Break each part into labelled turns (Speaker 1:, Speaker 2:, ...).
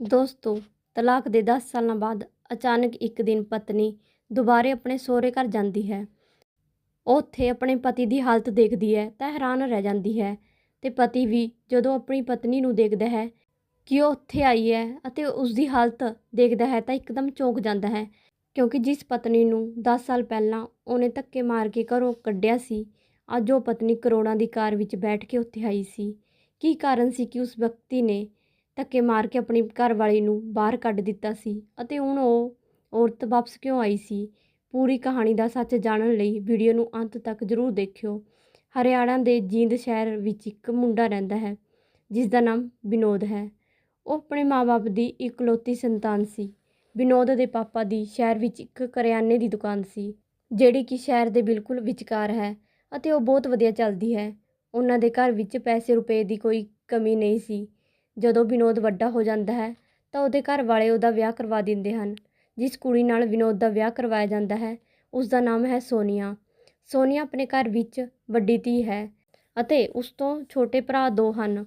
Speaker 1: ਦੋਸਤੋ, ਤਲਾਕ ਦੇ 10 ਸਾਲਾਂ ਬਾਅਦ ਅਚਾਨਕ ਇੱਕ ਦਿਨ ਪਤਨੀ ਦੁਬਾਰੇ ਆਪਣੇ ਸਹੁਰੇ ਘਰ ਜਾਂਦੀ ਹੈ। ਉਹ ਉੱਥੇ ਆਪਣੇ ਪਤੀ ਦੀ ਹਾਲਤ ਦੇਖਦੀ ਹੈ ਤਾਂ ਹੈਰਾਨ ਰਹਿ ਜਾਂਦੀ ਹੈ ਤੇ ਪਤੀ ਵੀ ਜਦੋਂ ਆਪਣੀ ਪਤਨੀ ਨੂੰ ਦੇਖਦਾ ਹੈ ਕਿ ਉਹ ਉੱਥੇ ਆਈ ਹੈ ਅਤੇ ਉਸ ਦੀ ਹਾਲਤ ਦੇਖਦਾ ਹੈ ਤਾਂ ਇੱਕਦਮ ਚੌਂਕ ਜਾਂਦਾ ਹੈ ਕਿਉਂਕਿ ਜਿਸ ਪਤਨੀ ਨੂੰ 10 ਸਾਲ ਪਹਿਲਾਂ ਉਹਨੇ ਧੱਕੇ ਮਾਰ ਕੇ ਘਰੋਂ ਕੱਢਿਆ ਸੀ, ਅੱਜ ਉਹ ਪਤਨੀ ਕਰੋੜਾਂ ਦੀ ਕਾਰ ਵਿੱਚ ਬੈਠ ਕੇ ਉੱਥੇ ਆਈ ਸੀ। ਕੀ ਕਾਰਨ ਸੀ ਕਿ ਉਸ ਵਿਅਕਤੀ ਨੇ ਧੱਕੇ ਮਾਰ ਕੇ ਆਪਣੀ ਘਰਵਾਲੀ ਨੂੰ ਬਾਹਰ ਕੱਢ ਦਿੱਤਾ ਸੀ ਅਤੇ ਹੁਣ ਉਹ ਔਰਤ ਵਾਪਸ ਕਿਉਂ ਆਈ ਸੀ? ਪੂਰੀ ਕਹਾਣੀ ਦਾ ਸੱਚ ਜਾਣਨ ਲਈ ਵੀਡੀਓ ਨੂੰ ਅੰਤ ਤੱਕ ਜ਼ਰੂਰ ਦੇਖਿਓ। ਹਰਿਆਣਾ ਦੇ ਜੀਂਦ ਸ਼ਹਿਰ ਵਿੱਚ ਇੱਕ ਮੁੰਡਾ ਰਹਿੰਦਾ ਹੈ, ਜਿਸ ਦਾ ਨਾਮ ਵਿਨੋਦ ਹੈ। ਉਹ ਆਪਣੇ ਮਾਪੇ ਦੀ ਇਕਲੌਤੀ ਸੰਤਾਨ ਸੀ। ਵਿਨੋਦ ਦੇ ਪਾਪਾ ਦੀ ਸ਼ਹਿਰ ਵਿੱਚ ਇੱਕ ਕਰਿਆਨੇ ਦੀ ਦੁਕਾਨ ਸੀ, ਜਿਹੜੀ ਕਿ ਸ਼ਹਿਰ ਦੇ ਬਿਲਕੁਲ ਵਿਚਕਾਰ ਹੈ ਅਤੇ ਉਹ ਬਹੁਤ ਵਧੀਆ ਚੱਲਦੀ ਹੈ। ਉਹਨਾਂ ਦੇ ਘਰ ਵਿੱਚ ਪੈਸੇ ਰੁਪਏ ਦੀ ਕੋਈ ਕਮੀ ਨਹੀਂ ਸੀ। ਜਦੋਂ ਵਿਨੋਦ ਵੱਡਾ ਹੋ ਜਾਂਦਾ ਹੈ, ਤਾਂ ਉਹਦੇ ਘਰ ਵਾਲੇ ਉਹਦਾ ਵਿਆਹ ਕਰਵਾ ਦਿੰਦੇ ਹਨ। ਜਿਸ ਕੁੜੀ ਨਾਲ ਵਿਨੋਦ ਦਾ ਵਿਆਹ ਕਰਵਾਇਆ ਜਾਂਦਾ ਹੈ, ਉਸ ਦਾ ਨਾਮ ਹੈ ਸੋਨੀਆ। ਸੋਨੀਆ ਆਪਣੇ ਘਰ ਵਿੱਚ ਵੱਡੀ ਧੀ ਹੈ ਅਤੇ ਉਸ ਤੋਂ ਛੋਟੇ ਭਰਾ ਦੋ ਹਨ।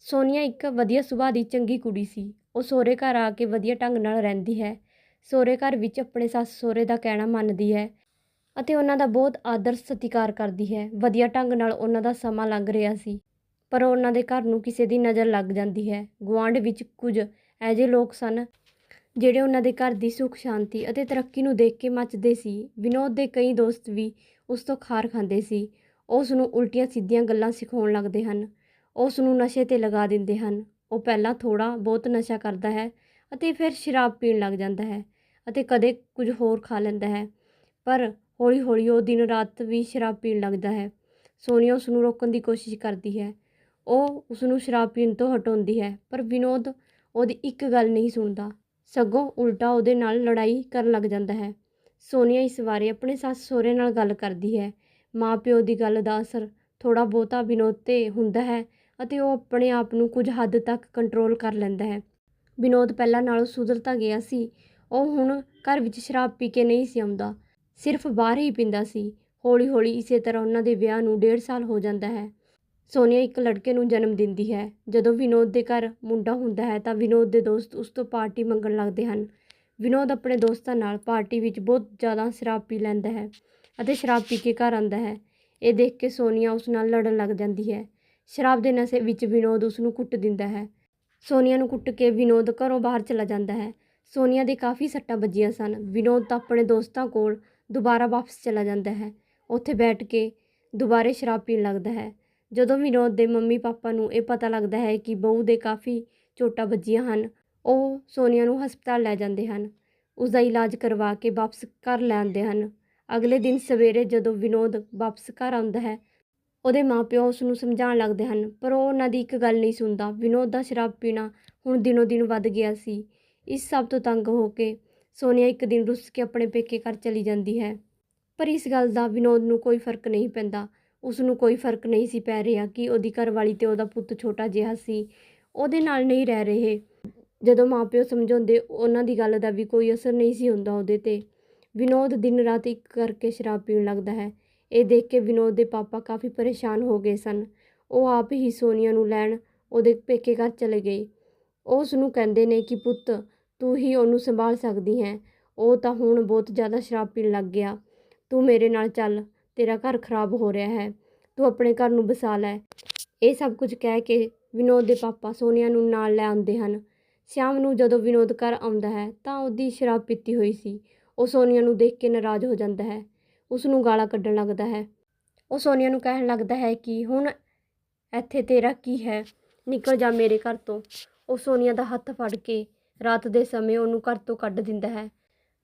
Speaker 1: ਸੋਨੀਆ ਇੱਕ ਵਧੀਆ ਸੁਭਾਅ ਦੀ ਚੰਗੀ ਕੁੜੀ ਸੀ। ਉਹ ਸਹੁਰੇ ਘਰ ਆ ਕੇ ਵਧੀਆ ਢੰਗ ਨਾਲ ਰਹਿੰਦੀ ਹੈ। ਸਹੁਰੇ ਘਰ ਵਿੱਚ ਆਪਣੇ ਸੱਸ ਸਹੁਰੇ ਦਾ ਕਹਿਣਾ ਮੰਨਦੀ ਹੈ ਅਤੇ ਉਹਨਾਂ ਦਾ ਬਹੁਤ ਆਦਰ ਸਤਿਕਾਰ ਕਰਦੀ ਹੈ। ਵਧੀਆ ਢੰਗ ਨਾਲ ਉਹਨਾਂ ਦਾ ਸਮਾਂ ਲੰਘ ਰਿਹਾ ਸੀ। ਪਰ ਉਹਨਾਂ ਦੇ ਘਰ ਨੂੰ ਕਿਸੇ ਦੀ ਨਜ਼ਰ ਲੱਗ ਜਾਂਦੀ ਹੈ। ਗੁਆਂਢ ਵਿੱਚ ਕੁਝ ਐਜੇ ਲੋਕ ਸਨ ਜਿਹੜੇ ਉਹਨਾਂ ਦੇ ਘਰ ਦੀ ਸੁੱਖ, ਸ਼ਾਂਤੀ ਅਤੇ ਤਰੱਕੀ ਨੂੰ ਦੇਖ ਕੇ ਮੱਚਦੇ ਸੀ। ਵਿਨੋਦ ਦੇ ਕਈ ਦੋਸਤ ਵੀ ਉਸ ਤੋਂ ਖਾਰ ਖਾਂਦੇ ਸੀ। ਉਸ ਨੂੰ ਉਲਟੀਆਂ ਸਿੱਧੀਆਂ ਗੱਲਾਂ ਸਿਖਾਉਣ ਲੱਗਦੇ ਹਨ। ਉਸ ਨੂੰ ਨਸ਼ੇ ਤੇ ਲਗਾ ਦਿੰਦੇ ਹਨ। ਉਹ ਪਹਿਲਾਂ ਥੋੜਾ ਬਹੁਤ ਨਸ਼ਾ ਕਰਦਾ ਹੈ ਅਤੇ ਫਿਰ ਸ਼ਰਾਬ ਪੀਣ ਲੱਗ ਜਾਂਦਾ ਹੈ ਅਤੇ ਕਦੇ ਕੁਝ ਹੋਰ ਖਾ ਲੈਂਦਾ ਹੈ। ਪਰ ਹੌਲੀ ਹੌਲੀ ਉਹ ਦਿਨ ਰਾਤ ਵੀ ਸ਼ਰਾਬ ਪੀਣ ਲੱਗਦਾ ਹੈ। ਸੋਨੀਆ ਉਸ ਨੂੰ ਰੋਕਣ ਦੀ ਕੋਸ਼ਿਸ਼ ਕਰਦੀ ਹੈ। ਉਹ ਉਸ ਨੂੰ ਸ਼ਰਾਬ ਪੀਣ ਤੋਂ ਹਟਾਉਂਦੀ ਹੈ, ਪਰ ਵਿਨੋਦ ਉਹਦੀ ਇੱਕ ਗੱਲ ਨਹੀਂ ਸੁਣਦਾ। ਸਗੋਂ ਉਲਟਾ ਉਹਦੇ ਨਾਲ ਲੜਾਈ ਕਰਨ ਲੱਗ ਜਾਂਦਾ ਹੈ। ਸੋਨੀਆ ਇਸ ਬਾਰੇ ਆਪਣੇ ਸੱਸ ਸਹੁਰੇ ਨਾਲ ਗੱਲ ਕਰਦੀ ਹੈ। ਮਾਂ ਪਿਓ ਦੀ ਗੱਲ ਦਾ ਅਸਰ ਥੋੜਾ ਬਹੁਤਾ ਵਿਨੋਦ ਤੇ ਹੁੰਦਾ ਹੈ ਅਤੇ ਉਹ ਆਪਣੇ ਆਪ ਨੂੰ ਕੁਝ ਹੱਦ ਤੱਕ ਕੰਟਰੋਲ ਕਰ ਲੈਂਦਾ ਹੈ। ਵਿਨੋਦ ਪਹਿਲਾਂ ਨਾਲੋਂ ਸੁਧਰ ਤਾਂ ਗਿਆ ਸੀ। ਉਹ ਹੁਣ ਘਰ ਵਿੱਚ ਸ਼ਰਾਬ ਪੀ ਕੇ ਨਹੀਂ ਸੀ ਆਉਂਦਾ। ਸਿਰਫ ਬਾਹਰ ਹੀ ਪੀਂਦਾ ਸੀ। ਹੌਲੀ ਹੌਲੀ ਇਸੇ ਤਰ੍ਹਾਂ ਉਹਨਾਂ ਦੇ ਵਿਆਹ ਨੂੰ ਡੇਢ ਸਾਲ ਹੋ ਜਾਂਦਾ ਹੈ। ਸੋਨੀਆ ਇੱਕ ਲੜਕੇ ਨੂੰ ਜਨਮ ਦਿੰਦੀ ਹੈ। ਜਦੋਂ ਵਿਨੋਦ ਦੇ ਘਰ ਮੁੰਡਾ ਹੁੰਦਾ ਹੈ ਤਾਂ ਵਿਨੋਦ ਦੇ ਦੋਸਤ ਉਸ ਤੋਂ ਪਾਰਟੀ ਮੰਗਣ ਲੱਗਦੇ ਹਨ। ਵਿਨੋਦ ਆਪਣੇ ਦੋਸਤਾਂ ਨਾਲ ਪਾਰਟੀ ਵਿੱਚ ਬਹੁਤ ਜ਼ਿਆਦਾ ਸ਼ਰਾਬ ਪੀ ਲੈਂਦਾ ਹੈ ਅਤੇ ਸ਼ਰਾਬ ਪੀ ਕੇ ਘਰ ਆਉਂਦਾ ਹੈ। ਇਹ ਦੇਖ ਕੇ ਸੋਨੀਆ ਉਸ ਨਾਲ ਲੜਨ ਲੱਗ ਜਾਂਦੀ ਹੈ। ਸ਼ਰਾਬ ਦੇ ਨਸ਼ੇ ਵਿੱਚ ਵਿਨੋਦ ਉਸ ਨੂੰ ਕੁੱਟ ਦਿੰਦਾ ਹੈ। ਸੋਨੀਆ ਨੂੰ ਕੁੱਟ ਕੇ ਵਿਨੋਦ ਘਰੋਂ ਬਾਹਰ ਚਲਾ ਜਾਂਦਾ ਹੈ। ਸੋਨੀਆ ਦੇ ਕਾਫੀ ਸੱਟਾਂ ਵੱਜੀਆਂ ਸਨ। ਵਿਨੋਦ ਤਾਂ ਆਪਣੇ ਦੋਸਤਾਂ ਕੋਲ ਦੁਬਾਰਾ ਵਾਪਸ ਚਲਾ ਜਾਂਦਾ ਹੈ। ਉੱਥੇ ਬੈਠ ਕੇ ਦੁਬਾਰੇ ਸ਼ਰਾਬ ਪੀਣ ਲੱਗਦਾ ਹੈ। ਜਦੋਂ ਵਿਨੋਦ ਦੇ ਮੰਮੀ ਪਾਪਾ ਨੂੰ, ਇਹ ਪਤਾ ਲੱਗਦਾ ਹੈ ਕਿ ਬਹੂ ਦੇ ਕਾਫੀ ਚੋਟਾਂ ਵੱਜੀਆਂ ਹਨ। ਉਹ ਸੋਨੀਆ ਨੂੰ ਹਸਪਤਾਲ ਲੈ ਜਾਂਦੇ ਹਨ। ਉਸ ਦਾ ਇਲਾਜ ਕਰਵਾ ਕੇ ਵਾਪਸ ਘਰ ਲੈ ਆਉਂਦੇ ਹਨ। ਅਗਲੇ ਦਿਨ ਸਵੇਰੇ ਜਦੋਂ ਵਿਨੋਦ ਵਾਪਸ ਘਰ ਆਉਂਦਾ ਹੈ, ਉਹਦੇ ਮਾਪਿਓ ਉਸ ਨੂੰ ਸਮਝਾਉਣ ਲੱਗਦੇ ਹਨ। ਪਰ ਉਹ ਉਹਨਾਂ ਦੀ ਇੱਕ ਗੱਲ ਨਹੀਂ ਸੁਣਦਾ। ਵਿਨੋਦ ਦਾ ਸ਼ਰਾਬ ਪੀਣਾ ਹੁਣ ਦਿਨੋ ਦਿਨ ਵੱਧ ਗਿਆ ਸੀ। ਇਸ ਸਭ ਤੋਂ ਤੰਗ ਹੋ ਕੇ ਸੋਨੀਆ ਇੱਕ ਦਿਨ ਰੁੱਸ ਕੇ ਆਪਣੇ ਪੇਕੇ ਘਰ ਚਲੀ ਜਾਂਦੀ ਹੈ। ਪਰ ਇਸ ਗੱਲ ਦਾ ਵਿਨੋਦ ਨੂੰ ਕੋਈ ਫ਼ਰਕ ਨਹੀਂ ਪੈਂਦਾ। ਉਸ ਨੂੰ ਕੋਈ ਫ਼ਰਕ ਨਹੀਂ ਸੀ ਪੈ ਰਿਹਾ ਕਿ ਉਹਦੀ ਘਰਵਾਲੀ ਤੇ ਉਹਦਾ ਪੁੱਤ ਛੋਟਾ ਜਿਹਾ ਸੀ। ਉਹਦੇ ਨਾਲ ਨਹੀਂ ਰਹਿ ਰਹੇ। ਜਦੋਂ ਮਾਪਿਓ ਸਮਝਾਉਂਦੇ, ਉਹਨਾਂ ਦੀ ਗੱਲ ਦਾ ਵੀ ਕੋਈ ਅਸਰ ਨਹੀਂ ਸੀ ਹੁੰਦਾ ਉਹਦੇ ਤੇ। ਵਿਨੋਦ ਦਿਨ ਰਾਤ ਇੱਕ ਕਰਕੇ ਸ਼ਰਾਬ ਪੀਣ ਲੱਗਦਾ ਹੈ। ਇਹ ਦੇਖ ਕੇ ਵਿਨੋਦ ਦੇ ਪਾਪਾ ਕਾਫੀ ਪਰੇਸ਼ਾਨ ਹੋ ਗਏ ਸਨ। ਉਹ ਆਪ ਹੀ ਸੋਨੀਆ ਨੂੰ ਲੈਣ ਉਹਦੇ ਪੇਕੇ ਘਰ ਚਲੇ ਗਏ। ਉਹ ਉਸ ਨੂੰ ਕਹਿੰਦੇ ਨੇ ਕਿ, ਪੁੱਤ, ਤੂੰ ਹੀ ਉਹਨੂੰ ਸੰਭਾਲ ਸਕਦੀ ਹੈ। ਉਹ ਤਾਂ ਹੁਣ ਬਹੁਤ ਜ਼ਿਆਦਾ ਸ਼ਰਾਬ ਪੀਣ ਲੱਗ ਗਿਆ। ਤੂੰ ਮੇਰੇ ਨਾਲ ਚੱਲ। ਤੇਰਾ ਘਰ ਖਰਾਬ ਹੋ ਰਿਹਾ ਹੈ, ਤੂੰ ਆਪਣੇ ਘਰ ਨੂੰ ਵਸਾ ਲੈ। ਇਹ ਸਭ ਕੁਝ ਕਹਿ ਕੇ ਵਿਨੋਦ ਦੇ ਪਾਪਾ ਸੋਨੀਆ ਨੂੰ ਨਾਲ ਲੈ ਆਉਂਦੇ ਹਨ। ਸ਼ਾਮ ਨੂੰ ਜਦੋਂ ਵਿਨੋਦ ਘਰ ਆਉਂਦਾ ਹੈ, ਤਾਂ ਉਹਦੀ ਸ਼ਰਾਬ ਪੀਤੀ ਹੋਈ ਸੀ। ਉਹ ਸੋਨੀਆ ਨੂੰ ਦੇਖ ਕੇ ਨਾਰਾਜ਼ ਹੋ ਜਾਂਦਾ ਹੈ। ਉਸ ਨੂੰ ਗਾਲਾਂ ਕੱਢਣ ਲੱਗਦਾ ਹੈ। ਉਹ ਸੋਨੀਆ ਨੂੰ ਕਹਿਣ ਲੱਗਦਾ ਹੈ ਕਿ ਹੁਣ ਇੱਥੇ ਤੇਰਾ ਕੀ ਹੈ? ਨਿਕਲ ਜਾ ਮੇਰੇ ਘਰ ਤੋਂ। ਉਹ ਸੋਨੀਆ ਦਾ ਹੱਥ ਫੜ ਕੇ ਰਾਤ ਦੇ ਸਮੇਂ ਉਹਨੂੰ ਘਰ ਤੋਂ ਕੱਢ ਦਿੰਦਾ ਹੈ।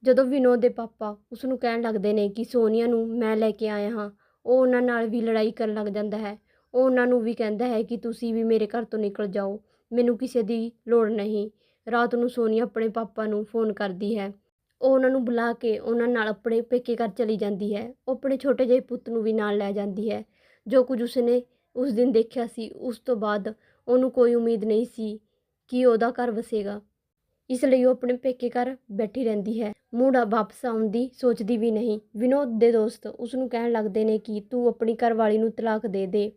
Speaker 1: ਜਦੋਂ ਵਿਨੋਦ ਦੇ ਪਾਪਾ ਉਸ ਨੂੰ ਕਹਿਣ ਲੱਗਦੇ ਨੇ ਕਿ ਸੋਨੀਆ ਨੂੰ ਮੈਂ ਲੈ ਕੇ ਆਇਆ ਹਾਂ, ਉਹ ਉਹਨਾਂ ਨਾਲ ਵੀ ਲੜਾਈ ਕਰਨ ਲੱਗ ਜਾਂਦਾ ਹੈ। ਉਹ ਉਹਨਾਂ ਨੂੰ ਵੀ ਕਹਿੰਦਾ ਹੈ ਕਿ ਤੁਸੀਂ ਵੀ ਮੇਰੇ ਘਰ ਤੋਂ ਨਿਕਲ ਜਾਓ, ਮੈਨੂੰ ਕਿਸੇ ਦੀ ਲੋੜ ਨਹੀਂ। ਰਾਤ ਨੂੰ ਸੋਨੀਆ ਆਪਣੇ ਪਾਪਾ ਨੂੰ ਫੋਨ ਕਰਦੀ ਹੈ। ਉਹ ਉਹਨਾਂ ਨੂੰ ਬੁਲਾ ਕੇ ਉਹਨਾਂ ਨਾਲ ਆਪਣੇ ਪੇਕੇ ਘਰ ਚਲੀ ਜਾਂਦੀ ਹੈ। ਉਹ ਆਪਣੇ ਛੋਟੇ ਜਿਹੇ ਪੁੱਤ ਨੂੰ ਵੀ ਨਾਲ ਲੈ ਜਾਂਦੀ ਹੈ। ਜੋ ਕੁਝ ਉਸਨੇ ਉਸ ਦਿਨ ਦੇਖਿਆ ਸੀ, ਉਸ ਤੋਂ ਬਾਅਦ ਉਹਨੂੰ ਕੋਈ ਉਮੀਦ ਨਹੀਂ ਸੀ ਕਿ ਉਹਦਾ ਘਰ ਵਸੇਗਾ। ਇਸ ਲਈ ਉਹ ਆਪਣੇ ਪੇਕੇ ਘਰ ਬੈਠੀ ਰਹਿੰਦੀ ਹੈ। ਮੁੜਾ ਵਾਪਸ ਆਉਣ ਦੀ ਸੋਚਦੀ ਵੀ ਨਹੀਂ। ਵਿਨੋਦ ਦੇ ਦੋਸਤ ਉਸ ਨੂੰ ਕਹਿਣ ਲੱਗਦੇ ਨੇ ਕਿ ਤੂੰ ਆਪਣੀ ਘਰਵਾਲੀ ਨੂੰ ਤਲਾਕ ਦੇ ਦੇ।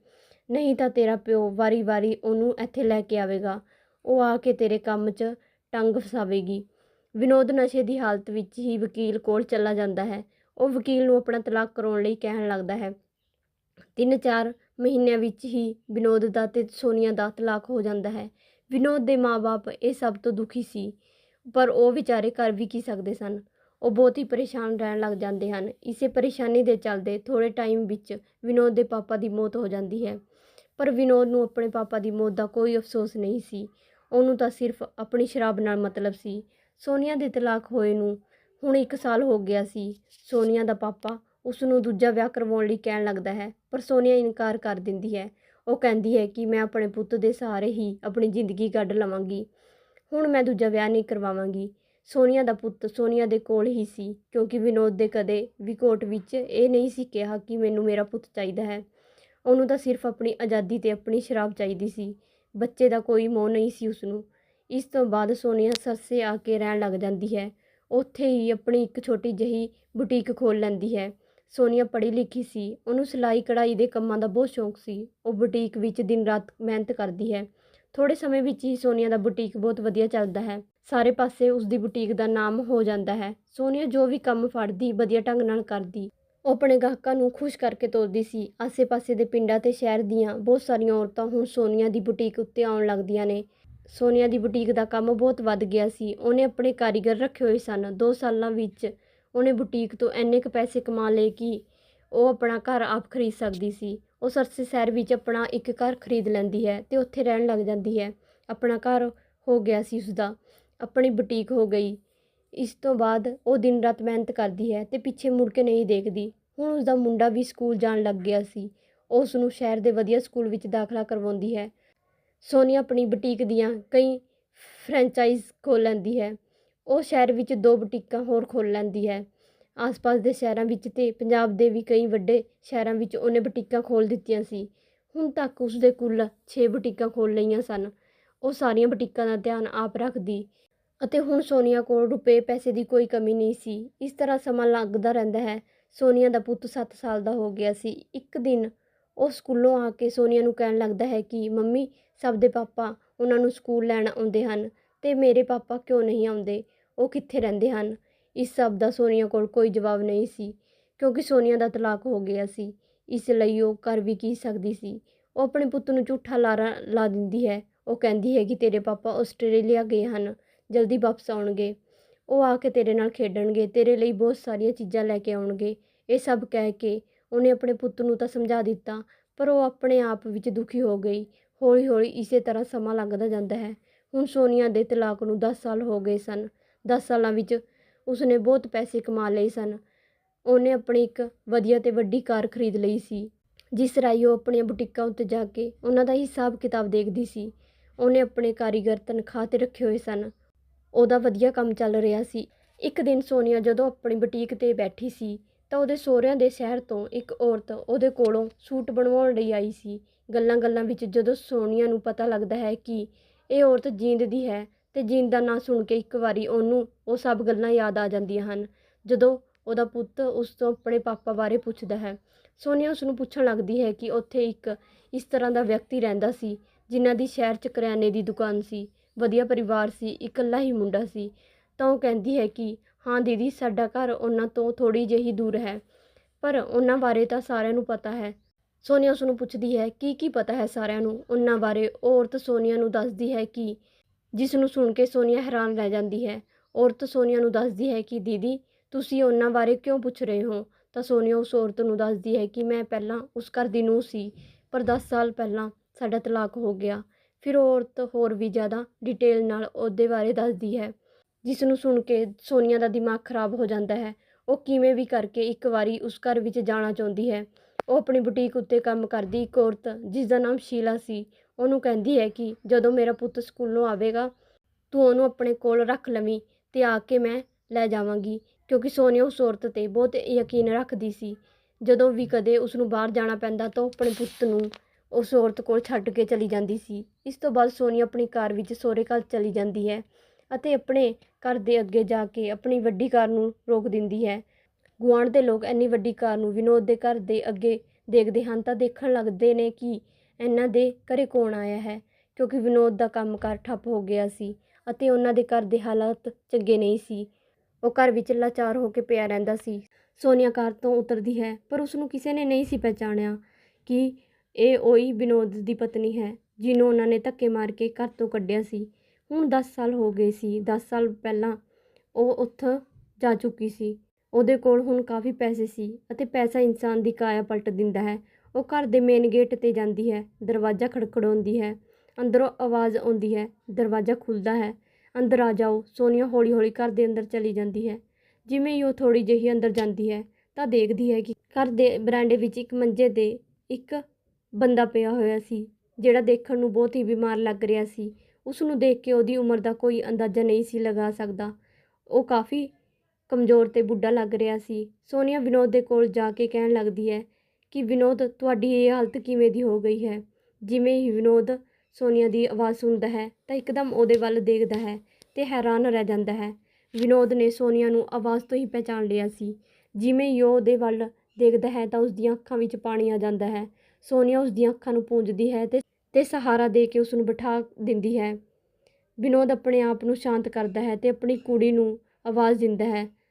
Speaker 1: ਨਹੀਂ ਤਾਂ ਤੇਰਾ ਪਿਓ ਵਾਰੀ-ਵਾਰੀ ਉਹਨੂੰ ਇੱਥੇ ਲੈ ਕੇ ਆਵੇਗਾ। ਉਹ ਆ ਕੇ ਤੇਰੇ ਕੰਮ 'ਚ ਟੰਗ ਫਸਾਵੇਗੀ। ਵਿਨੋਦ ਨਸ਼ੇ ਦੀ ਹਾਲਤ ਵਿੱਚ ਹੀ ਵਕੀਲ ਕੋਲ ਚਲਾ ਜਾਂਦਾ ਹੈ। ਉਹ ਵਕੀਲ ਨੂੰ ਆਪਣਾ ਤਲਾਕ ਕਰਾਉਣ ਲਈ ਕਹਿਣ ਲੱਗਦਾ ਹੈ। ਤਿੰਨ ਚਾਰ ਮਹੀਨਿਆਂ ਵਿੱਚ ਹੀ ਵਿਨੋਦ ਦਾ ਤੇ ਸੋਨੀਆ ਦਾ ਤਲਾਕ ਹੋ ਜਾਂਦਾ ਹੈ। ਵਿਨੋਦ ਦੇ ਮਾਪੇ ਇਹ ਸਭ ਤੋਂ ਦੁਖੀ ਸੀ, ਪਰ ਉਹ ਵਿਚਾਰੇ ਕਰ ਵੀ ਕੀ ਸਕਦੇ ਸਨ? ਉਹ ਬਹੁਤ ਹੀ ਪਰੇਸ਼ਾਨ ਰਹਿਣ ਲੱਗ ਜਾਂਦੇ ਹਨ। ਇਸੇ ਪਰੇਸ਼ਾਨੀ ਦੇ ਚੱਲਦੇ ਥੋੜ੍ਹੇ ਟਾਈਮ ਵਿੱਚ ਵਿਨੋਦ ਦੇ ਪਾਪਾ ਦੀ ਮੌਤ ਹੋ ਜਾਂਦੀ ਹੈ। ਪਰ ਵਿਨੋਦ ਨੂੰ ਆਪਣੇ ਪਾਪਾ ਦੀ ਮੌਤ ਦਾ ਕੋਈ ਅਫਸੋਸ ਨਹੀਂ ਸੀ। ਉਹਨੂੰ ਤਾਂ ਸਿਰਫ ਆਪਣੀ ਸ਼ਰਾਬ ਨਾਲ ਮਤਲਬ ਸੀ। ਸੋਨੀਆ ਦੇ ਤਲਾਕ ਹੋਏ ਨੂੰ ਹੁਣ 1 ਸਾਲ ਹੋ ਗਿਆ ਸੀ। ਸੋਨੀਆ ਦਾ ਪਾਪਾ ਉਸ ਨੂੰ ਦੂਜਾ ਵਿਆਹ ਕਰਵਾਉਣ ਲਈ ਕਹਿਣ ਲੱਗਦਾ ਹੈ, ਪਰ ਸੋਨੀਆ ਇਨਕਾਰ ਕਰ ਦਿੰਦੀ ਹੈ। ਉਹ ਕਹਿੰਦੀ ਹੈ ਕਿ ਮੈਂ ਆਪਣੇ ਪੁੱਤ ਦੇ ਸਹਾਰੇ ਹੀ ਆਪਣੀ ਜ਼ਿੰਦਗੀ ਕੱਢ ਲਵਾਂਗੀ। ਹੁਣ ਮੈਂ ਦੂਜਾ ਵਿਆਹ ਨਹੀਂ ਕਰਵਾਵਾਂਗੀ। ਸੋਨੀਆ ਦਾ ਪੁੱਤ ਸੋਨੀਆ ਦੇ ਕੋਲ ਹੀ ਸੀ, ਕਿਉਂਕਿ ਵਿਨੋਦ ਦੇ ਕਦੇ ਵੀ ਕੋਰਟ ਵਿੱਚ ਇਹ ਨਹੀਂ ਸੀ ਕਿਹਾ ਕਿ ਮੈਨੂੰ ਮੇਰਾ ਪੁੱਤ ਚਾਹੀਦਾ ਹੈ। ਉਹਨੂੰ ਤਾਂ ਸਿਰਫ ਆਪਣੀ ਆਜ਼ਾਦੀ ਤੇ ਆਪਣੀ ਸ਼ਰਾਬ ਚਾਹੀਦੀ ਸੀ। ਬੱਚੇ ਦਾ ਕੋਈ ਮੋਹ ਨਹੀਂ ਸੀ ਉਸ ਨੂੰ ਇਸ ਤੋਂ ਬਾਅਦ ਸੋਨੀਆ ਸਰਸੇ ਆ ਕੇ ਰਹਿਣ ਲੱਗ ਜਾਂਦੀ ਹੈ। ਉੱਥੇ ਹੀ ਆਪਣੀ ਇੱਕ ਛੋਟੀ ਜਿਹੀ ਬੁਟੀਕ ਖੋਲ ਲੈਂਦੀ ਹੈ। ਸੋਨੀਆ ਪੜ੍ਹੀ ਲਿਖੀ ਸੀ। ਉਹਨੂੰ ਸਿਲਾਈ ਕਢਾਈ ਦੇ ਕੰਮਾਂ ਦਾ ਬਹੁਤ ਸ਼ੌਂਕ ਸੀ। ਉਹ ਬੁਟੀਕ ਵਿੱਚ ਦਿਨ ਰਾਤ ਮਿਹਨਤ ਕਰਦੀ ਹੈ। ਥੋੜੇ ਸਮੇਂ ਵਿੱਚ ਹੀ ਸੋਨੀਆ ਦਾ ਬੁਟੀਕ ਬਹੁਤ ਵਧੀਆ ਚੱਲਦਾ ਹੈ। ਸਾਰੇ ਪਾਸੇ ਉਸ ਦੀ ਬੁਟੀਕ ਦਾ ਨਾਮ ਹੋ ਜਾਂਦਾ ਹੈ। ਸੋਨੀਆ ਜੋ ਵੀ ਕੰਮ ਫੜਦੀ, ਵਧੀਆ ਢੰਗ ਨਾਲ ਕਰਦੀ, ਉਹ ਆਪਣੇ ਗਾਹਕਾਂ ਨੂੰ ਖੁਸ਼ ਕਰਕੇ ਤੋਰਦੀ ਸੀ। ਆਸੇ-ਪਾਸੇ ਦੇ ਪਿੰਡਾਂ ਤੇ ਸ਼ਹਿਰ ਦੀਆਂ ਬਹੁਤ ਸਾਰੀਆਂ ਔਰਤਾਂ ਹੁਣ ਸੋਨੀਆ ਦੀ ਬੁਟੀਕ ਉੱਤੇ ਆਉਣ ਲੱਗਦੀਆਂ ਨੇ। ਸੋਨੀਆ ਦੀ ਬੁਟੀਕ ਦਾ ਕੰਮ ਬਹੁਤ ਵੱਧ ਗਿਆ ਸੀ। ਉਹਨੇ ਆਪਣੇ ਕਾਰੀਗਰ ਰੱਖੇ ਹੋਏ ਸਨ। 2 ਸਾਲਾਂ ਵਿੱਚ ਉਹਨੇ ਬੁਟੀਕ ਤੋਂ ਇੰਨੇ ਕੁ ਪੈਸੇ ਕਮਾ ਲਏ ਕਿ ਉਹ ਆਪਣਾ ਘਰ ਆਪ ਖਰੀਦ ਸਕਦੀ ਸੀ। ਉਹ ਸਰਸੇ ਸ਼ਹਿਰ ਵਿੱਚ ਆਪਣਾ ਇੱਕ ਘਰ ਖਰੀਦ ਲੈਂਦੀ ਹੈ ਅਤੇ ਉੱਥੇ ਰਹਿਣ ਲੱਗ ਜਾਂਦੀ ਹੈ। ਆਪਣਾ ਘਰ ਹੋ ਗਿਆ ਸੀ ਉਸਦਾ। ਆਪਣੀ ਬੁਟੀਕ ਹੋ ਗਈ। ਇਸ ਤੋਂ ਬਾਅਦ ਉਹ ਦਿਨ ਰਾਤ ਮਿਹਨਤ ਕਰਦੀ ਹੈ ਅਤੇ ਪਿੱਛੇ ਮੁੜ ਕੇ ਨਹੀਂ ਦੇਖਦੀ। ਹੁਣ ਉਸਦਾ ਮੁੰਡਾ ਵੀ ਸਕੂਲ ਜਾਣ ਲੱਗ ਗਿਆ ਸੀ। ਉਹ ਉਸ ਨੂੰ ਸ਼ਹਿਰ ਦੇ ਵਧੀਆ ਸਕੂਲ ਵਿੱਚ ਦਾਖਲਾ ਕਰਵਾਉਂਦੀ ਹੈ। ਸੋਨੀਆ ਆਪਣੀ ਬੁਟੀਕ ਦੀਆਂ ਕਈ ਫਰੈਂਚਾਈਜ਼ ਖੋਲ੍ਹ ਲੈਂਦੀ ਹੈ। ਉਹ ਸ਼ਹਿਰ ਵਿੱਚ ਦੋ ਬੁਟੀਕਾਂ ਹੋਰ ਖੋਲ੍ਹ ਲੈਂਦੀ ਹੈ। ਆਸ-ਪਾਸ ਦੇ ਸ਼ਹਿਰਾਂ ਵਿੱਚ ਅਤੇ ਪੰਜਾਬ ਦੇ ਵੀ ਕਈ ਵੱਡੇ ਸ਼ਹਿਰਾਂ ਵਿੱਚ ਉਹਨੇ ਬੁਟੀਕਾਂ ਖੋਲ੍ਹ ਦਿੱਤੀਆਂ ਸੀ। ਹੁਣ ਤੱਕ ਉਸਦੇ ਕੁੱਲ ਛੇ ਬੁਟੀਕਾਂ ਖੋਲ੍ਹ ਲਈਆਂ ਸਨ। ਉਹ ਸਾਰੀਆਂ ਬੁਟੀਕਾਂ ਦਾ ਧਿਆਨ ਆਪ ਰੱਖਦੀ ਅਤੇ ਹੁਣ ਸੋਨੀਆ ਕੋਲ ਰੁਪਏ ਪੈਸੇ ਦੀ ਕੋਈ ਕਮੀ ਨਹੀਂ ਸੀ। ਇਸ ਤਰ੍ਹਾਂ ਸਮਾਂ ਲੰਘਦਾ ਰਹਿੰਦਾ ਹੈ। ਸੋਨੀਆ ਦਾ ਪੁੱਤ 7 ਸਾਲ ਦਾ ਹੋ ਗਿਆ ਸੀ। ਇੱਕ ਦਿਨ ਉਹ ਸਕੂਲੋਂ ਆ ਕੇ ਸੋਨੀਆ ਨੂੰ ਕਹਿਣ ਲੱਗਦਾ ਹੈ ਕਿ ਮੰਮੀ, ਸਭ ਦੇ ਪਾਪਾ ਉਹਨਾਂ ਨੂੰ ਸਕੂਲ ਲੈਣ ਆਉਂਦੇ ਹਨ। ਅਤੇ ਮੇਰੇ ਪਾਪਾ ਕਿਉਂ ਨਹੀਂ ਆਉਂਦੇ? ਉਹ ਕਿੱਥੇ ਰਹਿੰਦੇ ਹਨ? ਇਸ ਸਭ ਦਾ ਸੋਨੀਆ ਕੋਲ ਕੋਈ ਜਵਾਬ ਨਹੀਂ ਸੀ, ਕਿਉਂਕਿ ਸੋਨੀਆ ਦਾ ਤਲਾਕ ਹੋ ਗਿਆ ਸੀ। ਇਸ ਲਈ ਉਹ ਕਰ ਵੀ ਕੀ ਸਕਦੀ ਸੀ? ਉਹ ਆਪਣੇ ਪੁੱਤ ਨੂੰ ਝੂਠਾ ਲਾਰਾ ਲਾ ਦਿੰਦੀ ਹੈ। ਉਹ ਕਹਿੰਦੀ ਹੈ ਕਿ ਤੇਰੇ ਪਾਪਾ ਆਸਟ੍ਰੇਲੀਆ ਗਏ ਹਨ, ਜਲਦੀ ਵਾਪਸ ਆਉਣਗੇ। ਉਹ ਆ ਕੇ ਤੇਰੇ ਨਾਲ ਖੇਡਣਗੇ, ਤੇਰੇ ਲਈ ਬਹੁਤ ਸਾਰੀਆਂ ਚੀਜ਼ਾਂ ਲੈ ਕੇ ਆਉਣਗੇ। ਇਹ ਸਭ ਕਹਿ ਕੇ ਉਹਨੇ ਆਪਣੇ ਪੁੱਤ ਨੂੰ ਤਾਂ ਸਮਝਾ ਦਿੱਤਾ, ਪਰ ਉਹ ਆਪਣੇ ਆਪ ਵਿੱਚ ਦੁਖੀ ਹੋ ਗਈ। ਹੌਲੀ ਹੌਲੀ ਇਸੇ ਤਰ੍ਹਾਂ ਸਮਾਂ ਲੰਘਦਾ ਜਾਂਦਾ ਹੈ। ਹੁਣ ਸੋਨੀਆ ਦੇ ਤਲਾਕ ਨੂੰ 10 ਸਾਲ ਹੋ ਗਏ ਸਨ। 10 ਸਾਲਾਂ ਵਿੱਚ ਉਸਨੇ ਬਹੁਤ ਪੈਸੇ ਕਮਾ ਲਏ ਸਨ। ਉਹਨੇ ਆਪਣੀ ਇੱਕ ਵਧੀਆ ਤੇ ਵੱਡੀ ਕਾਰ ਖਰੀਦ ਲਈ ਸੀ। ਜਿਸ ਰਾਹੀਂ ਉਹ ਆਪਣੀਆਂ ਬੁਟੀਕਾਂ ਉੱਤੇ ਜਾ ਕੇ ਉਹਨਾਂ ਦਾ ਹਿਸਾਬ ਕਿਤਾਬ ਦੇਖਦੀ ਸੀ। ਉਹਨੇ ਆਪਣੇ ਕਾਰੀਗਰ ਤਨਖਾਹ ਤੇ ਰੱਖੇ ਹੋਏ ਸਨ। ਉਹਦਾ ਵਧੀਆ ਕੰਮ ਚੱਲ ਰਿਹਾ ਸੀ। ਇੱਕ ਦਿਨ ਸੋਨੀਆ ਜਦੋਂ ਆਪਣੀ ਬੁਟੀਕ ਤੇ ਬੈਠੀ ਸੀ ਤਾਂ ਉਹਦੇ ਸਹੁਰਿਆਂ ਦੇ ਸ਼ਹਿਰ ਤੋਂ ਇੱਕ ਔਰਤ ਉਹਦੇ ਕੋਲੋਂ ਸੂਟ ਬਣਵਾਉਣ ਲਈ ਆਈ ਸੀ। ਗੱਲਾਂ-ਗੱਲਾਂ ਵਿੱਚ ਜਦੋਂ ਸੋਨੀਆ ਨੂੰ ਪਤਾ ਲੱਗਦਾ ਹੈ ਕਿ ਇਹ ਔਰਤ ਜੀਂਦ ਦੀ ਹੈ ਤੇ ਜੀਂਦ ਦਾ ਨਾਂ ਸੁਣ ਕੇ ਇੱਕ ਵਾਰੀ ਉਹਨੂੰ ਉਹ ਸਭ ਗੱਲਾਂ ਯਾਦ ਆ ਜਾਂਦੀਆਂ ਹਨ। ਜਦੋਂ ਉਹਦਾ ਪੁੱਤ ਉਸ ਤੋਂ ਆਪਣੇ ਪਾਪਾ ਬਾਰੇ ਪੁੱਛਦਾ ਹੈ, ਸੋਨੀਆ ਉਸ ਨੂੰ ਪੁੱਛਣ ਲੱਗਦੀ ਹੈ ਕਿ ਉੱਥੇ ਇੱਕ ਇਸ ਤਰ੍ਹਾਂ ਦਾ ਵਿਅਕਤੀ ਰਹਿੰਦਾ ਸੀ ਜਿਨ੍ਹਾਂ ਦੀ ਸ਼ਹਿਰ 'ਚ ਕਰਿਆਨੇ ਦੀ ਦੁਕਾਨ ਸੀ, ਵਧੀਆ ਪਰਿਵਾਰ ਸੀ, ਇਕੱਲਾ ਹੀ ਮੁੰਡਾ ਸੀ। ਤਾਂ ਉਹ ਕਹਿੰਦੀ ਹੈ ਕਿ ਹਾਂ ਦੀਦੀ, ਸਾਡਾ ਘਰ ਉਹਨਾਂ ਤੋਂ ਥੋੜੀ ਜਿਹੀ ਦੂਰ ਹੈ, ਪਰ ਉਹਨਾਂ ਬਾਰੇ ਤਾਂ ਸਾਰਿਆਂ ਨੂੰ ਪਤਾ ਹੈ। ਸੋਨੀਆ ਉਸ ਨੂੰ ਪੁੱਛਦੀ ਹੈ, ਕੀ ਕੀ ਪਤਾ ਹੈ ਸਾਰਿਆਂ ਨੂੰ? ਉਹਨਾਂ ਬਾਰੇ ਉਹ ਔਰਤ ਸੋਨੀਆ ਨੂੰ ਦੱਸਦੀ ਹੈ ਕਿ ਜਿਸ ਨੂੰ ਸੁਣ ਕੇ ਸੋਨੀਆ ਹੈਰਾਨ ਰਹਿ ਜਾਂਦੀ ਹੈ। ਔਰਤ ਸੋਨੀਆ ਨੂੰ ਦੱਸਦੀ ਹੈ ਕਿ, ਦੀਦੀ, ਤੁਸੀਂ ਉਹਨਾਂ ਬਾਰੇ ਕਿਉਂ ਪੁੱਛ ਰਹੇ ਹੋ? ਤਾਂ ਸੋਨੀਆ ਉਸ ਔਰਤ ਨੂੰ ਦੱਸਦੀ ਹੈ ਕਿ, ਮੈਂ ਪਹਿਲਾਂ ਉਸ ਘਰ ਦੀ ਨੂੰਹ ਸੀ, ਪਰ 10 ਸਾਲ ਪਹਿਲਾਂ ਸਾਡਾ ਤਲਾਕ ਹੋ ਗਿਆ। ਫਿਰ ਉਹ ਔਰਤ ਹੋਰ ਵੀ ਜ਼ਿਆਦਾ ਡਿਟੇਲ ਨਾਲ ਉਹਦੇ ਬਾਰੇ ਦੱਸਦੀ ਹੈ, ਜਿਸ ਨੂੰ ਸੁਣ ਕੇ ਸੋਨੀਆ ਦਾ ਦਿਮਾਗ ਖਰਾਬ ਹੋ ਜਾਂਦਾ ਹੈ। ਉਹ ਕਿਵੇਂ ਵੀ ਕਰਕੇ ਇੱਕ ਵਾਰੀ ਉਸ ਘਰ ਵਿੱਚ ਜਾਣਾ ਚਾਹੁੰਦੀ ਹੈ। ਉਹ ਆਪਣੀ ਬੁਟੀਕ ਉੱਤੇ ਕੰਮ ਕਰਦੀ ਇੱਕ ਔਰਤ ਜਿਸ ਦਾ ਨਾਮ ਸ਼ੀਲਾ ਸੀ। ਉਹਨੂੰ ਕਹਿੰਦੀ ਹੈ ਕਿ ਜਦੋਂ ਮੇਰਾ ਪੁੱਤ ਸਕੂਲੋਂ ਆਵੇਗਾ, ਤੂੰ ਉਹਨੂੰ ਆਪਣੇ ਕੋਲ ਰੱਖ ਲਵੀਂ ਅਤੇ ਆ ਕੇ ਮੈਂ ਲੈ ਜਾਵਾਂਗੀ, ਕਿਉਂਕਿ ਸੋਨੀਆ ਉਸ ਔਰਤ ਤੇ ਬਹੁਤ ਯਕੀਨ ਰੱਖਦੀ ਸੀ। ਜਦੋਂ ਵੀ ਕਦੇ ਉਸ ਨੂੰ ਬਾਹਰ ਜਾਣਾ ਪੈਂਦਾ ਤਾਂ ਉਹ ਆਪਣੇ ਪੁੱਤ ਨੂੰ ਉਸ ਔਰਤ ਕੋਲ ਛੱਡ ਕੇ ਚਲੀ ਜਾਂਦੀ ਸੀ। ਇਸ ਤੋਂ ਬਾਅਦ ਸੋਨੀਆ ਆਪਣੀ ਕਾਰ ਵਿੱਚ ਸਹੁਰੇ ਘਰ ਚਲੀ ਜਾਂਦੀ ਹੈ ਅਤੇ ਆਪਣੇ ਘਰ ਦੇ ਅੱਗੇ ਜਾ ਕੇ ਆਪਣੀ ਵੱਡੀ ਕਾਰ ਨੂੰ ਰੋਕ ਦਿੰਦੀ ਹੈ। ਗੁਆਂਢ ਦੇ ਲੋਕ ਇੰਨੀ ਵੱਡੀ ਕਾਰ ਨੂੰ ਵਿਨੋਦ ਦੇ ਘਰ ਦੇ ਅੱਗੇ ਦੇਖਦੇ ਹਨ ਤਾਂ ਦੇਖਣ ਲੱਗਦੇ ਨੇ ਕਿ ਇਹਨਾਂ ਦੇ ਘਰੇ ਕੌਣ ਆਇਆ ਹੈ, ਕਿਉਂਕਿ ਵਿਨੋਦ ਦਾ ਕੰਮਕਾਰ ਠੱਪ ਹੋ ਗਿਆ ਸੀ ਅਤੇ ਉਹਨਾਂ ਦੇ ਘਰ ਦੇ ਹਾਲਾਤ ਚੰਗੇ ਨਹੀਂ ਸੀ। ਉਹ ਘਰ ਵਿੱਚ ਲਾਚਾਰ ਹੋ ਕੇ ਪਿਆ ਰਹਿੰਦਾ ਸੀ। ਸੋਨੀਆ ਕਾਰ ਤੋਂ ਉਤਰਦੀ ਹੈ, ਪਰ ਉਸ ਨੂੰ ਕਿਸੇ ਨੇ ਨਹੀਂ ਸੀ ਪਹਿਚਾਣਿਆ ਕਿ ਇਹ ਉਹੀ ਵਿਨੋਦ ਦੀ ਪਤਨੀ ਹੈ, ਜਿਹਨੂੰ ਉਹਨਾਂ ਨੇ ਧੱਕੇ ਮਾਰ ਕੇ ਘਰ ਤੋਂ ਕੱਢਿਆ ਸੀ। ਹੁਣ 10 ਸਾਲ ਹੋ ਗਏ ਸੀ। 10 ਸਾਲ ਪਹਿਲਾਂ ਉਹ ਉੱਥੋਂ ਜਾ ਚੁੱਕੀ ਸੀ। ਉਹਦੇ ਕੋਲ ਹੁਣ ਕਾਫੀ ਪੈਸੇ ਸੀ ਅਤੇ ਪੈਸਾ ਇਨਸਾਨ ਦੀ ਕਾਇਆ ਪਲਟ ਦਿੰਦਾ ਹੈ। ਉਹ ਘਰ ਦੇ ਮੇਨ ਗੇਟ ਤੇ ਜਾਂਦੀ ਹੈ, ਦਰਵਾਜ਼ਾ ਖੜਖੜਾਉਂਦੀ ਹੈ, ਅੰਦਰੋਂ ਆਵਾਜ਼ ਆਉਂਦੀ ਹੈ, ਦਰਵਾਜ਼ਾ ਖੁੱਲਦਾ ਹੈ, ਅੰਦਰ ਆ ਜਾਓ, ਸੋਨੀਆ ਹੌਲੀ ਹੌਲੀ ਘਰ ਦੇ ਅੰਦਰ ਚਲੀ ਜਾਂਦੀ ਹੈ। ਜਿਵੇਂ ਹੀ ਉਹ ਥੋੜੀ ਜਿਹੀ ਅੰਦਰ ਜਾਂਦੀ ਹੈ, ਤਾਂ ਦੇਖਦੀ ਹੈ ਕਿ ਘਰ ਦੇ ਬਰਾਂਡੇ ਵਿੱਚ ਇੱਕ ਮੰਜੇ ਤੇ ਇੱਕ ਬੰਦਾ ਪਿਆ ਹੋਇਆ ਸੀ, ਜਿਹੜਾ ਦੇਖਣ ਨੂੰ ਬਹੁਤ ਹੀ ਬਿਮਾਰ ਲੱਗ ਰਿਹਾ ਸੀ। ਉਸ ਨੂੰ ਦੇਖ ਕੇ ਉਹਦੀ ਉਮਰ ਦਾ ਕੋਈ ਅੰਦਾਜ਼ਾ ਨਹੀਂ ਸੀ ਲਗਾ ਸਕਦਾ। ਉਹ ਕਾਫੀ ਕਮਜ਼ੋਰ ਤੇ ਬੁੱਢਾ ਲੱਗ ਰਿਹਾ ਸੀ। ਸੋਨੀਆ ਵਿਨੋਦ ਦੇ ਕੋਲ ਜਾ ਕੇ ਕਹਿਣ ਲੱਗਦੀ ਹੈ ਕਿ ਵਿਨੋਦ, ਤੁਹਾਡੀ ਇਹ ਹਾਲਤ ਕਿਵੇਂ ਦੀ ਹੋ ਗਈ ਹੈ? ਜਿਵੇਂ ਹੀ ਵਿਨੋਦ ਸੋਨੀਆ ਦੀ ਆਵਾਜ਼ ਸੁਣਦਾ ਹੈ, ਤਾਂ ਇੱਕਦਮ ਉਹਦੇ ਵੱਲ ਦੇਖਦਾ ਹੈ ਤੇ ਹੈਰਾਨ ਰਹਿ ਜਾਂਦਾ ਹੈ। ਵਿਨੋਦ ਨੇ ਸੋਨੀਆ ਨੂੰ ਆਵਾਜ਼ ਤੋਂ ਹੀ ਪਹਿਚਾਣ ਲਿਆ ਸੀ। ਜਿਵੇਂ ਹੀ ਉਹ ਉਹਦੇ ਵੱਲ ਦੇਖਦਾ ਹੈ, ਤਾਂ ਉਸ ਦੀਆਂ ਅੱਖਾਂ ਵਿੱਚ ਪਾਣੀ ਆ ਜਾਂਦਾ ਹੈ। ਸੋਨੀਆ ਉਸ ਦੀਆਂ ਅੱਖਾਂ ਨੂੰ ਪੂੰਝਦੀ ਹੈ ਤੇ ਤੇ ਸਹਾਰਾ ਦੇ ਕੇ ਉਸ ਨੂੰ ਬਿਠਾ ਦਿੰਦੀ ਹੈ। ਵਿਨੋਦ ਆਪਣੇ ਆਪ ਨੂੰ ਸ਼ਾਂਤ ਕਰਦਾ ਹੈ ਤੇ ਆਪਣੀ ਕੁੜੀ ਨੂੰ ਆਵਾਜ਼ ਦਿੰਦਾ ਹੈ।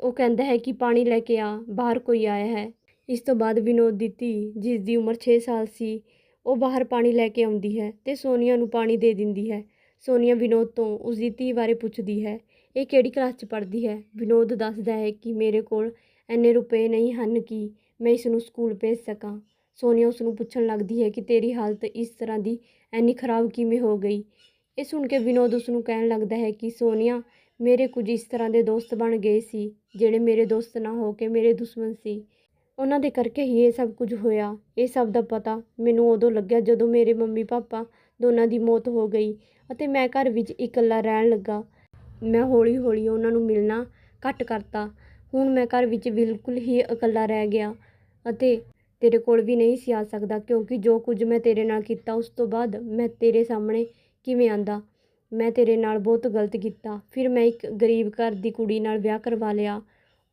Speaker 1: ਉਹ ਕਹਿੰਦਾ ਹੈ ਕਿ ਪਾਣੀ ਲੈ ਕੇ ਆ, ਬਾਹਰ ਕੋਈ ਆਇਆ ਹੈ। ਇਸ ਤੋਂ ਬਾਅਦ ਵਿਨੋਦ ਦੀ ਧੀ, ਜਿਸ ਦੀ ਉਮਰ 6 ਸਾਲ ਸੀ, ਉਹ ਬਾਹਰ ਪਾਣੀ ਲੈ ਕੇ ਆਉਂਦੀ ਹੈ ਤੇ ਸੋਨੀਆ ਨੂੰ ਪਾਣੀ ਦੇ ਦਿੰਦੀ ਹੈ। ਸੋਨੀਆ ਵਿਨੋਦ ਤੋਂ ਉਸ ਦੀ ਧੀ ਬਾਰੇ ਪੁੱਛਦੀ ਹੈ, ਇਹ ਕਿਹੜੀ ਕਲਾਸ 'ਚ ਪੜ੍ਹਦੀ ਹੈ? ਵਿਨੋਦ ਦੱਸਦਾ ਹੈ ਕਿ ਮੇਰੇ ਕੋਲ ਇੰਨੇ ਰੁਪਏ ਨਹੀਂ ਹਨ ਕਿ ਮੈਂ ਇਸ ਨੂੰ ਸਕੂਲ ਭੇਜ ਸਕਾਂ। ਸੋਨੀਆ ਉਸ ਨੂੰ ਪੁੱਛਣ ਲੱਗਦੀ ਹੈ ਕਿ ਤੇਰੀ ਹਾਲਤ ਇਸ ਤਰ੍ਹਾਂ ਦੀ ਐਨੀ ਖਰਾਬ ਕਿਵੇਂ ਹੋ ਗਈ? ਇਹ ਸੁਣ ਕੇ ਵਿਨੋਦ ਉਸ ਨੂੰ ਕਹਿਣ ਲੱਗਦਾ ਹੈ ਕਿ ਸੋਨੀਆ ਮੇਰੇ ਕੁਝ ਇਸ ਤਰ੍ਹਾਂ ਦੇ ਦੋਸਤ ਬਣ ਗਏ ਸੀ, ਜਿਹੜੇ ਮੇਰੇ ਦੋਸਤ ਨਾ ਹੋ ਕੇ ਮੇਰੇ ਦੁਸ਼ਮਣ ਸੀ। ਉਹਨਾਂ ਦੇ ਕਰਕੇ ਹੀ ਇਹ ਸਭ ਕੁਝ ਹੋਇਆ। ਇਹ ਸਭ ਦਾ ਪਤਾ ਮੈਨੂੰ ਉਦੋਂ ਲੱਗਿਆ ਜਦੋਂ ਮੇਰੇ ਮੰਮੀ ਪਾਪਾ ਦੋਨਾਂ ਦੀ ਮੌਤ ਹੋ ਗਈ ਅਤੇ ਮੈਂ ਘਰ ਵਿੱਚ ਇਕੱਲਾ ਰਹਿਣ ਲੱਗਾ। ਮੈਂ ਹੌਲੀ ਹੌਲੀ ਉਹਨਾਂ ਨੂੰ ਮਿਲਣਾ ਘੱਟ ਕਰਤਾ। ਹੁਣ ਮੈਂ ਘਰ ਵਿੱਚ ਬਿਲਕੁਲ ਹੀ ਇਕੱਲਾ ਰਹਿ ਗਿਆ ਅਤੇ ਤੇਰੇ ਕੋਲ ਵੀ ਨਹੀਂ ਸੀ ਆ ਸਕਦਾ ਕਿਉਂਕਿ ਜੋ ਕੁਝ ਮੈਂ ਤੇਰੇ ਨਾਲ ਕੀਤਾ ਉਸ ਤੋਂ ਬਾਅਦ ਮੈਂ ਤੇਰੇ ਸਾਹਮਣੇ ਕਿਵੇਂ ਆਂਦਾ ਮੈਂ ਤੇਰੇ ਨਾਲ ਬਹੁਤ ਗਲਤ ਕੀਤਾ। ਫਿਰ ਮੈਂ ਇੱਕ ਗਰੀਬ ਘਰ ਦੀ ਕੁੜੀ ਨਾਲ ਵਿਆਹ ਕਰਵਾ ਲਿਆ।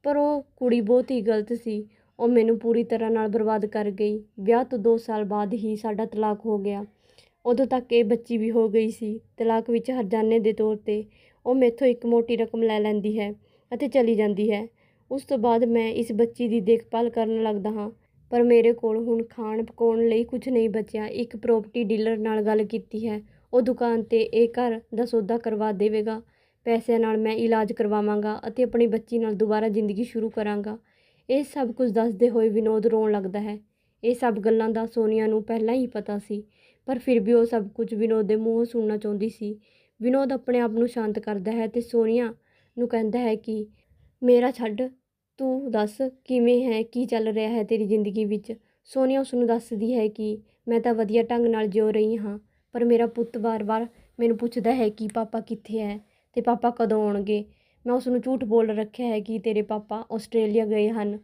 Speaker 1: ਪਰ ਉਹ ਕੁੜੀ ਬਹੁਤ ਹੀ ਗਲਤ ਸੀ। ਉਹ ਮੈਨੂੰ ਪੂਰੀ ਤਰ੍ਹਾਂ ਨਾਲ ਬਰਬਾਦ ਕਰ ਗਈ। ਵਿਆਹ ਤੋਂ 2 ਸਾਲ ਬਾਅਦ ਹੀ ਸਾਡਾ ਤਲਾਕ ਹੋ ਗਿਆ। ਉਦੋਂ ਤੱਕ ਇਹ ਬੱਚੀ ਵੀ ਹੋ ਗਈ ਸੀ। ਤਲਾਕ ਵਿੱਚ ਹਰਜਾਨੇ ਦੇ ਤੌਰ ਤੇ ਉਹ ਮੇਥੋਂ ਇੱਕ ਮੋਟੀ ਰਕਮ ਲੈ ਲੈਂਦੀ ਹੈ ਅਤੇ ਚਲੀ ਜਾਂਦੀ ਹੈ। ਉਸ ਤੋਂ ਬਾਅਦ ਮੈਂ ਇਸ ਬੱਚੀ ਦੀ ਦੇਖਭਾਲ ਕਰਨ ਲੱਗਦਾ ਹਾਂ। ਪਰ ਮੇਰੇ ਕੋਲ ਹੁਣ ਖਾਣ ਪਕਾਉਣ ਲਈ ਕੁਝ ਨਹੀਂ ਬਚਿਆ। ਇੱਕ ਪ੍ਰੋਪਰਟੀ ਡੀਲਰ ਨਾਲ ਗੱਲ ਕੀਤੀ ਹੈ। ਉਹ ਦੁਕਾਨ ਤੇ ਇਹ ਘਰ ਦਾ ਸੌਦਾ ਕਰਵਾ ਦੇਵੇਗਾ। ਪੈਸਿਆਂ ਨਾਲ ਮੈਂ ਇਲਾਜ ਕਰਵਾਵਾਂਗਾ ਅਤੇ ਆਪਣੀ ਬੱਚੀ ਨਾਲ ਦੁਬਾਰਾ ਜ਼ਿੰਦਗੀ ਸ਼ੁਰੂ ਕਰਾਂਗਾ। ਇਹ ਸਭ ਕੁਝ ਦੱਸਦੇ ਹੋਏ ਵਿਨੋਦ ਰੋਣ ਲੱਗਦਾ ਹੈ। ਇਹ ਸਭ ਗੱਲਾਂ ਦਾ ਸੋਨੀਆ ਨੂੰ ਪਹਿਲਾਂ ਹੀ ਪਤਾ ਸੀ, ਪਰ ਫਿਰ ਵੀ ਉਹ ਸਭ ਕੁਝ ਵਿਨੋਦ ਦੇ ਮੂੰਹੋਂ ਸੁਣਨਾ ਚਾਹੁੰਦੀ ਸੀ। ਵਿਨੋਦ ਆਪਣੇ ਆਪ ਨੂੰ ਸ਼ਾਂਤ ਕਰਦਾ ਹੈ ਤੇ ਸੋਨੀਆ ਨੂੰ ਕਹਿੰਦਾ ਹੈ ਕਿ, ਮੇਰਾ ਛੱਡ, ਤੂੰ ਦੱਸ ਕਿਵੇਂ ਹੈ, ਕੀ ਚੱਲ ਰਿਹਾ ਹੈ ਤੇਰੀ ਜ਼ਿੰਦਗੀ ਵਿੱਚ? ਸੋਨੀਆ ਉਸ ਨੂੰ ਦੱਸਦੀ ਹੈ ਕਿ, ਮੈਂ ਤਾਂ ਵਧੀਆ ਢੰਗ ਨਾਲ ਜਿਉ ਰਹੀ ਹਾਂ। ਪਰ ਮੇਰਾ ਪੁੱਤ ਵਾਰ-ਵਾਰ ਮੈਨੂੰ ਪੁੱਛਦਾ ਹੈ ਕਿ ਪਾਪਾ ਕਿੱਥੇ ਹੈ ਤੇ ਪਾਪਾ ਕਦੋਂ ਆਉਣਗੇ? ਮੈਂ ਉਸ ਨੂੰ ਝੂਠ ਬੋਲ ਰੱਖਿਆ ਹੈ ਕਿ ਤੇਰੇ ਪਾਪਾ ਆਸਟ੍ਰੇਲੀਆ ਗਏ ਹਨ।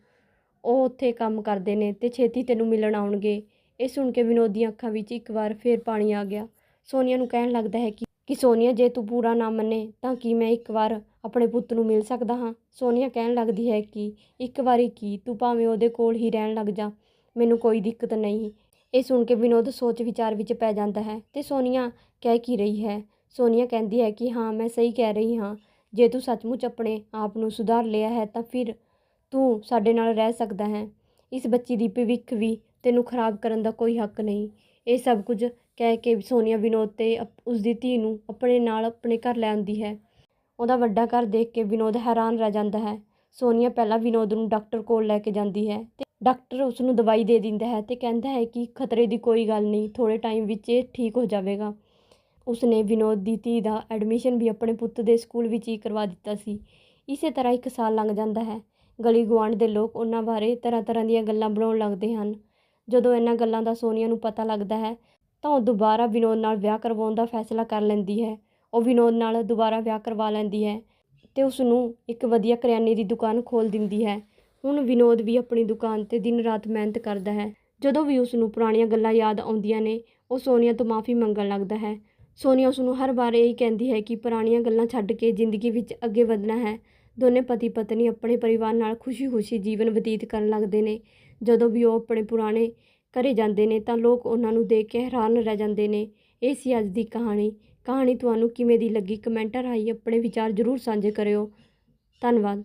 Speaker 1: ਉਹ ਉੱਥੇ ਕੰਮ ਕਰਦੇ ਨੇ ਤੇ ਛੇਤੀ ਤੈਨੂੰ ਮਿਲਣ ਆਉਣਗੇ। ਇਹ ਸੁਣ ਕੇ ਵਿਨੋਦ ਦੀਆਂ ਅੱਖਾਂ ਵਿੱਚ ਇੱਕ ਵਾਰ ਫੇਰ ਪਾਣੀ ਆ ਗਿਆ। ਸੋਨੀਆ ਨੂੰ ਕਹਿਣ ਲੱਗਦਾ ਹੈ ਕਿ ਕਿ ਸੋਨੀਆ, ਜੇ ਤੂੰ ਪੂਰਾ ਨਾ ਮੰਨੇ ਤਾਂ ਕੀ ਮੈਂ ਇੱਕ ਵਾਰ ਆਪਣੇ ਪੁੱਤ ਨੂੰ ਮਿਲ ਸਕਦਾ ਹਾਂ? ਸੋਨੀਆ ਕਹਿਣ ਲੱਗਦੀ ਹੈ ਕਿ, ਇੱਕ ਵਾਰੀ ਕੀ, ਤੂੰ ਭਾਵੇਂ ਉਹਦੇ ਕੋਲ ਹੀ ਰਹਿਣ ਲੱਗ ਜਾ। ਮੈਨੂੰ ਕੋਈ ਦਿੱਕਤ ਨਹੀਂ। ਇਹ ਸੁਣ ਕੇ ਵਿਨੋਦ ਸੋਚ ਵਿਚਾਰ ਵਿੱਚ ਪੈ ਜਾਂਦਾ ਹੈ ਤੇ ਸੋਨੀਆ ਕਹਿ ਕੀ ਰਹੀ ਹੈ? ਸੋਨੀਆ ਕਹਿੰਦੀ ਹੈ ਕਿ ਹਾਂ, ਮੈਂ ਸਹੀ ਕਹਿ ਰਹੀ ਹਾਂ। ਜੇ ਤੂੰ ਸੱਚਮੁੱਚ ਆਪਣੇ ਆਪ ਨੂੰ ਸੁਧਾਰ ਲਿਆ ਹੈ ਤਾਂ ਫਿਰ ਤੂੰ ਸਾਡੇ ਨਾਲ ਰਹਿ ਸਕਦਾ ਹੈ। ਇਸ ਬੱਚੀ ਦੀ ਭਵਿੱਖ ਵੀ ਤੈਨੂੰ ਖਰਾਬ ਕਰਨ ਦਾ ਕੋਈ ਹੱਕ ਨਹੀਂ। ਇਹ ਸਭ ਕੁਝ ਕਹਿ ਕੇ ਸੋਨੀਆ ਵਿਨੋਦ ਤੇ ਅਪ- ਉਸਦੀ ਧੀ ਨੂੰ ਆਪਣੇ ਨਾਲ ਆਪਣੇ ਘਰ ਲੈ ਆਉਂਦੀ ਹੈ। ਉਹਦਾ ਵੱਡਾ ਘਰ ਦੇਖ ਕੇ ਵਿਨੋਦ ਹੈਰਾਨ ਰਹਿ ਜਾਂਦਾ ਹੈ। ਸੋਨੀਆ ਪਹਿਲਾਂ ਵਿਨੋਦ ਨੂੰ ਡਾਕਟਰ ਕੋਲ ਲੈ ਕੇ ਜਾਂਦੀ ਹੈ ਤੇ ਡਾਕਟਰ ਉਸ ਨੂੰ ਦਵਾਈ ਦੇ ਦਿੰਦਾ ਹੈ ਅਤੇ ਕਹਿੰਦਾ ਹੈ ਕਿ ਖਤਰੇ ਦੀ ਕੋਈ ਗੱਲ ਨਹੀਂ, ਥੋੜ੍ਹੇ ਟਾਈਮ ਵਿੱਚ ਇਹ ਠੀਕ ਹੋ ਜਾਵੇਗਾ। ਉਸਨੇ ਵਿਨੋਦ ਦੀ ਧੀ ਦਾ ਐਡਮਿਸ਼ਨ ਵੀ ਆਪਣੇ ਪੁੱਤ ਦੇ ਸਕੂਲ ਵਿੱਚ ਹੀ ਕਰਵਾ ਦਿੱਤਾ ਸੀ। ਇਸੇ ਤਰ੍ਹਾਂ ਇੱਕ ਸਾਲ ਲੰਘ ਜਾਂਦਾ ਹੈ। ਗਲੀ ਗੁਆਂਢ ਦੇ ਲੋਕ ਉਹਨਾਂ ਬਾਰੇ ਤਰ੍ਹਾਂ ਤਰ੍ਹਾਂ ਦੀਆਂ ਗੱਲਾਂ ਬਣਾਉਣ ਲੱਗਦੇ ਹਨ। ਜਦੋਂ ਇਹਨਾਂ ਗੱਲਾਂ ਦਾ ਸੋਨੀਆ ਨੂੰ ਪਤਾ ਲੱਗਦਾ ਹੈ, ਤਾਂ ਉਹ ਦੁਬਾਰਾ ਵਿਨੋਦ ਨਾਲ ਵਿਆਹ ਕਰਵਾਉਣ ਦਾ ਫੈਸਲਾ ਕਰ ਲੈਂਦੀ ਹੈ। ਉਹ ਵਿਨੋਦ ਨਾਲ ਦੁਬਾਰਾ ਵਿਆਹ ਕਰਵਾ ਲੈਂਦੀ ਹੈ ਤੇ ਉਸ ਨੂੰ ਇੱਕ ਵਧੀਆ ਕਰਿਆਨੇ ਦੀ ਦੁਕਾਨ ਖੋਲ ਦਿੰਦੀ ਹੈ। ਹੁਣ ਵਿਨੋਦ ਵੀ ਆਪਣੀ ਦੁਕਾਨ ਤੇ ਦਿਨ ਰਾਤ ਮਿਹਨਤ ਕਰਦਾ ਹੈ। ਜਦੋਂ ਵੀ ਉਸ ਨੂੰ ਪੁਰਾਣੀਆਂ ਗੱਲਾਂ ਯਾਦ ਆਉਂਦੀਆਂ ਨੇ, ਉਹ ਸੋਨੀਆ ਤੋਂ ਮਾਫੀ ਮੰਗਣ ਲੱਗਦਾ ਹੈ। ਸੋਨੀਆ ਉਸ ਨੂੰ ਹਰ ਵਾਰ ਇਹ ਕਹਿੰਦੀ ਹੈ ਕਿ ਪੁਰਾਣੀਆਂ ਗੱਲਾਂ ਛੱਡ ਕੇ ਜ਼ਿੰਦਗੀ ਵਿੱਚ ਅੱਗੇ ਵਧਣਾ ਹੈ। ਦੋਨੇ ਪਤੀ ਪਤਨੀ ਆਪਣੇ ਪਰਿਵਾਰ ਨਾਲ ਖੁਸ਼ੀ-ਖੁਸ਼ੀ ਜੀਵਨ ਬਤੀਤ ਕਰਨ ਲੱਗਦੇ ਨੇ। ਜਦੋਂ ਵੀ ਉਹ ਆਪਣੇ ਪੁਰਾਣੇ ਘਰੇ ਜਾਂਦੇ ਨੇ, ਤਾਂ ਲੋਕ ਉਹਨਾਂ ਨੂੰ ਦੇਖ ਕੇ ਹੈਰਾਨ ਰਹਿ ਜਾਂਦੇ ਨੇ। ਇਹ ਸੀ ਅੱਜ ਦੀ ਕਹਾਣੀ। ਕਹਾਣੀ ਤੁਹਾਨੂੰ ਕਿਵੇਂ ਦੀ ਲੱਗੀ? ਕਮੈਂਟਾਂ ਰਾਹੀਂ ਆਪਣੇ ਵਿਚਾਰ ਜ਼ਰੂਰ ਸਾਂਝੇ ਕਰਿਓ। ਧੰਨਵਾਦ।